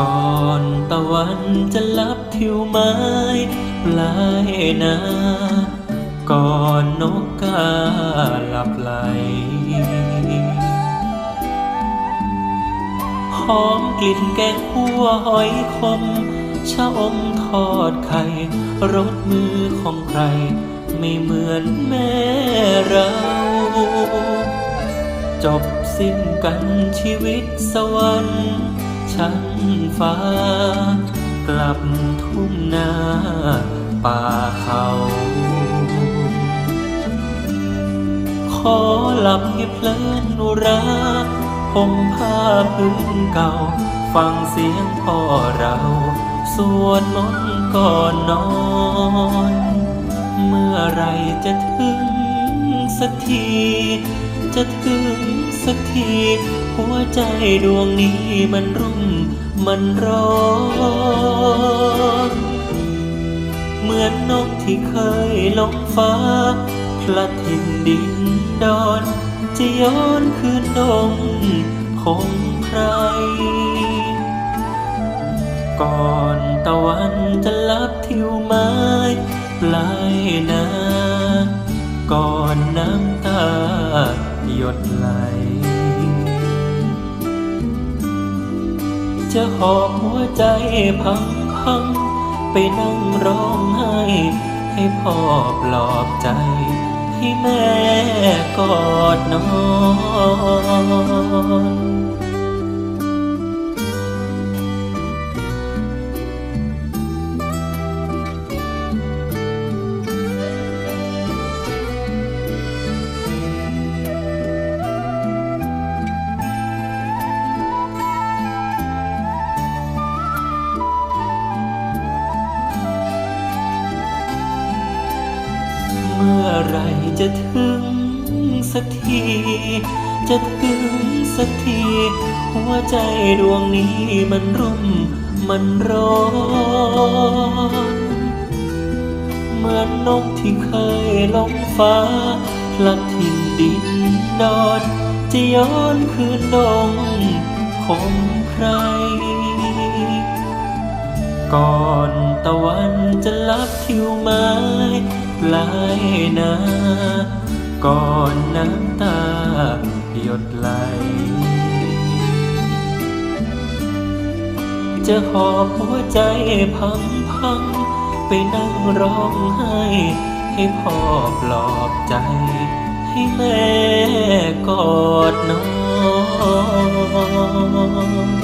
ก่อนตะวันจะลับทิวไม้ปลายนาก่อนนกกาหลับไหลหอมกลิ่นแกงคั่วหอยคมชะอมทอดไข่รสมือของใคร ไม่เหมือนแม่เรา จบสิ้นกันชีวิตสวรรค์ ชั้นฟ้า กลับทุ่งนาป่าเขา ขอหลับให้เพลินนุราผมผ้าพื้นเก่า ฟังเสียงพ่อเราสวดมนต์ก่อนนอน เมื่อไรจะถึงสักที จะถึงสักที หัวใจดวงนี้มันรุ่มมันร้อนเหมือนนกที่เคยลงฟ้าพลัดถิ่นดินดอนจะย้อนคืนดงพงไพรก่อนตะวันจะลับทิวไม้ปลายนา ก่อนน้ำตา หยดไหล จะหอบหัวใจพังพังไปนั่งร้องไห้ ให้พ่อปลอบใจ ให้แม่กอดนอน มื่อไรจะถึงสักที จะถึงสักที หัวใจดวงนี้มันรุ่มมันร้อนเหมือนนกที่เคยลงฟ้าพลัดถิ่นดินดอนจะย้อนคืนดงคงใคร ก่อนตะวันจะลับทิวไม้ ปลายนาก่อนน้ำตาหยดไหล จะหอบหัวใจพังพังไปนั่งร้องไห้ ให้พ่อปลอบใจ ให้แม่กอดน้อน